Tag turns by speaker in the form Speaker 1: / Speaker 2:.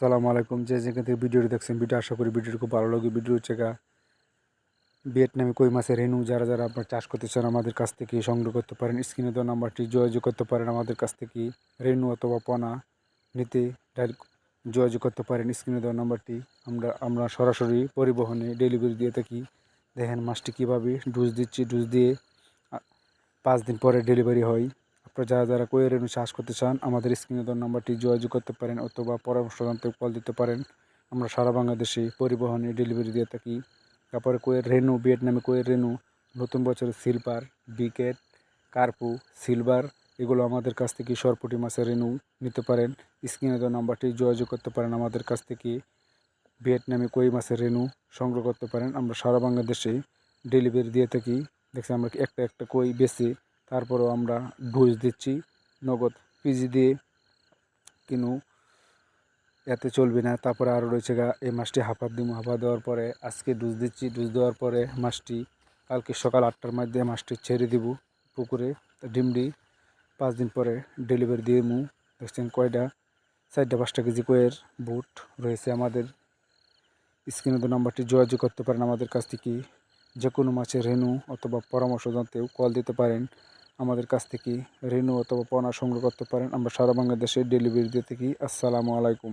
Speaker 1: সালামু আলাইকুম। যে যেখান থেকে ভিডিওটি দেখছেন, ভিডিও আশা করি ভিডিওটি খুব ভালো লাগে ভিডিও হচ্ছে গা ভিয়েতনামে কই মাছের রেনু যারা যারা আপনার চাষ করতে চান, আমাদের কাছ থেকে সংগ্রহ করতে পারেন। স্ক্রিনে দেওয়া নাম্বারটি যোগাযোগ করতে পারেন। আমাদের কাছ থেকে রেনু অথবা পনা নিতে যোগাযোগ করতে পারেন। স্ক্রিনে দেওয়া নাম্বারটি আমরা আমরা সরাসরি পরিবহনে ডেলিভারি দিয়ে থাকি। দেখেন মাছটি কীভাবে ডুজ দিচ্ছি। ডুজ দিয়ে পাঁচ দিন পরে ডেলিভারি হয়। আপনারা যারা যারা কোয়ে রেনু চাষ করতে চান, আমাদের স্ক্রিনে দেওয়া নাম্বারটি যোগাযোগ করতে পারেন অথবা পরামর্শ জানতে কল দিতে পারেন। আমরা সারা বাংলাদেশে পরিবহনে ডেলিভারি দিয়ে থাকি। তারপরে কোয়ের রেনু ভিয়েতনামে কোয়ের রেনু নতুন বছরের সিলভার বিকেট কার্পু সিলভার এগুলো আমাদের কাছ থেকে সরপুটি মাছের রেনু নিতে পারেন। স্ক্রিনে দেওয়া নাম্বারটি যোগাযোগ করতে পারেন আমাদের কাছ থেকে। ভিয়েতনামে কই মাছের রেনু সংগ্রহ করতে পারেন। আমরা সারা বাংলাদেশে ডেলিভারি দিয়ে থাকি। দেখছি আমরা একটা একটা কই বেছে তারপরেও আমরা ডোজ দিচ্ছি, নগদ পিজি দিয়ে। কিনু এতে চলবে না। তারপরে আরও রয়েছে গা, এই মাছটি হাফা দিব হাফা দেওয়ার পরে আজকে ডুজ দিচ্ছি। ডুজ দেওয়ার পরে মাছটি কালকে সকাল আটটার মধ্যে মাছটি ছেড়ে দিব পুকুরে ডিমডি পাঁচ দিন পরে ডেলিভারি দিয়ে মু দেখছেন কয়টা চারটা পাঁচটা কেজি কয়ের বুট রয়েছে আমাদের। স্ক্রিনে তো নাম্বারটি যোগাযোগ করতে পারেন আমাদের কাছ থেকে। যে কোনো মাছের রেনু অথবা পরামর্শ জানতেও কল দিতে পারেন। আমাদের কাছ থেকে রেনু অথবা পণা সংগ্রহ করতে পারেন। আমরা সারা বাংলাদেশে ডেলিভারি দিয়ে থাকি। আসসালামু আলাইকুম।